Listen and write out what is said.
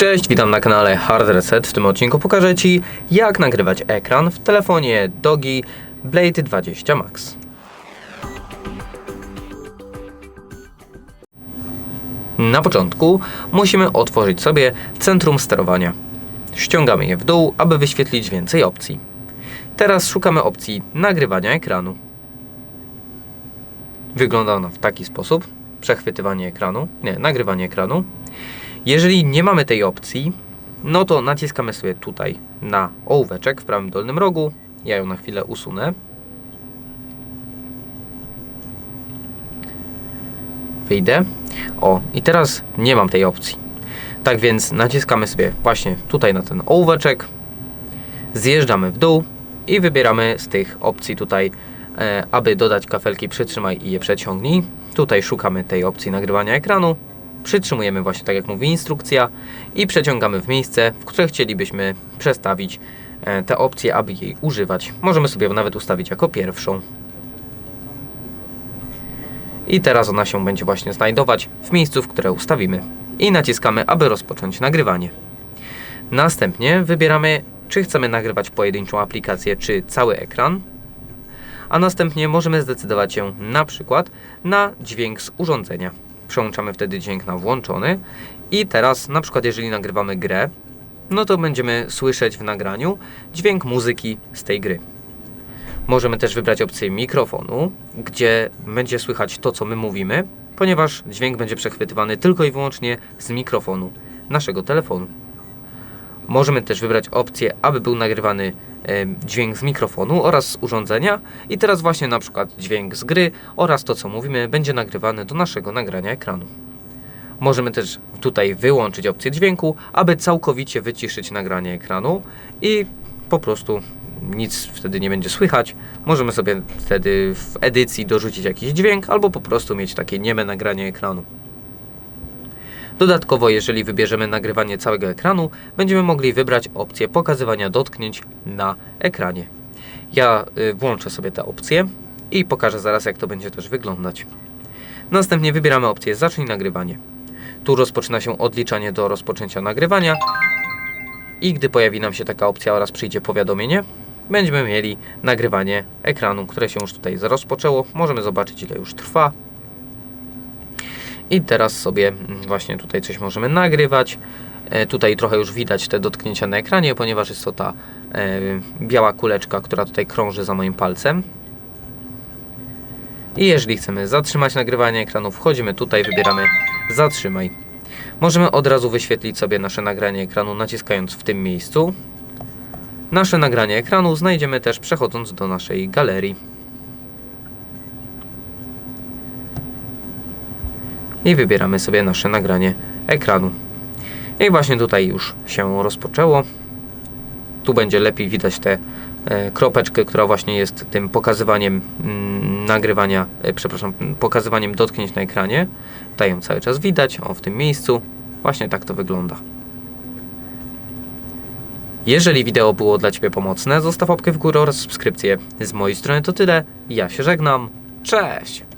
Cześć, witam na kanale Hard Reset. W tym odcinku pokażę Ci, jak nagrywać ekran w telefonie Dogi Blade 20 Max. Na początku musimy otworzyć sobie centrum sterowania. Ściągamy je w dół, aby wyświetlić więcej opcji. Teraz szukamy opcji nagrywania ekranu. Wygląda ona w taki sposób: przechwytywanie ekranu, nie, nagrywanie ekranu. Jeżeli nie mamy tej opcji, no to naciskamy sobie tutaj na ołóweczek w prawym dolnym rogu. Ja ją na chwilę usunę. Wyjdę. O, i teraz nie mam tej opcji. Tak więc naciskamy sobie właśnie tutaj na ten ołóweczek. Zjeżdżamy w dół i wybieramy z tych opcji tutaj, e, aby dodać kafelki przytrzymaj i je przeciągnij. Tutaj szukamy tej opcji nagrywania ekranu. Przytrzymujemy właśnie tak jak mówi instrukcja i przeciągamy w miejsce, w które chcielibyśmy przestawić e, tę opcję, aby jej używać. Możemy sobie ją nawet ustawić jako pierwszą. I teraz ona się będzie właśnie znajdować w miejscu, w które ustawimy. I naciskamy, aby rozpocząć nagrywanie. Następnie wybieramy, czy chcemy nagrywać pojedynczą aplikację, czy cały ekran. A następnie możemy zdecydować się na przykład na dźwięk z urządzenia. Przełączamy wtedy dźwięk na włączony. I teraz, na przykład, jeżeli nagrywamy grę, no to będziemy słyszeć w nagraniu dźwięk muzyki z tej gry. Możemy też wybrać opcję mikrofonu, gdzie będzie słychać to, co my mówimy, ponieważ dźwięk będzie przechwytywany tylko i wyłącznie z mikrofonu naszego telefonu. Możemy też wybrać opcję, aby był nagrywany e, dźwięk z mikrofonu oraz z urządzenia i teraz właśnie na przykład dźwięk z gry oraz to, co mówimy, będzie nagrywane do naszego nagrania ekranu. Możemy też tutaj wyłączyć opcję dźwięku, aby całkowicie wyciszyć nagranie ekranu i po prostu nic wtedy nie będzie słychać. Możemy sobie wtedy w edycji dorzucić jakiś dźwięk albo po prostu mieć takie nieme nagranie ekranu. Dodatkowo, jeżeli wybierzemy nagrywanie całego ekranu, będziemy mogli wybrać opcję pokazywania dotknięć na ekranie. Ja y, włączę sobie tę opcję i pokażę zaraz, jak to będzie też wyglądać. Następnie wybieramy opcję Zacznij nagrywanie. Tu rozpoczyna się odliczanie do rozpoczęcia nagrywania i gdy pojawi nam się taka opcja oraz przyjdzie powiadomienie, będziemy mieli nagrywanie ekranu, które się już tutaj rozpoczęło. Możemy zobaczyć, ile już trwa. I teraz sobie mm, właśnie tutaj coś możemy nagrywać. E, Tutaj trochę już widać te dotknięcia na ekranie, ponieważ jest to ta e, biała kuleczka, która tutaj krąży za moim palcem. I jeżeli chcemy zatrzymać nagrywanie ekranu, wchodzimy tutaj, wybieramy zatrzymaj. Możemy od razu wyświetlić sobie nasze nagranie ekranu naciskając w tym miejscu. Nasze nagranie ekranu znajdziemy też przechodząc do naszej galerii. I wybieramy sobie nasze nagranie ekranu. I właśnie tutaj już się rozpoczęło. Tu będzie lepiej widać tę e, kropeczkę, która właśnie jest tym pokazywaniem mm, nagrywania, e, przepraszam, pokazywaniem dotknięć na ekranie. Tutaj ją cały czas widać, o w tym miejscu. Właśnie tak to wygląda. Jeżeli wideo było dla Ciebie pomocne, zostaw łapkę w górę oraz subskrypcję. Z mojej strony to tyle. Ja się żegnam. Cześć!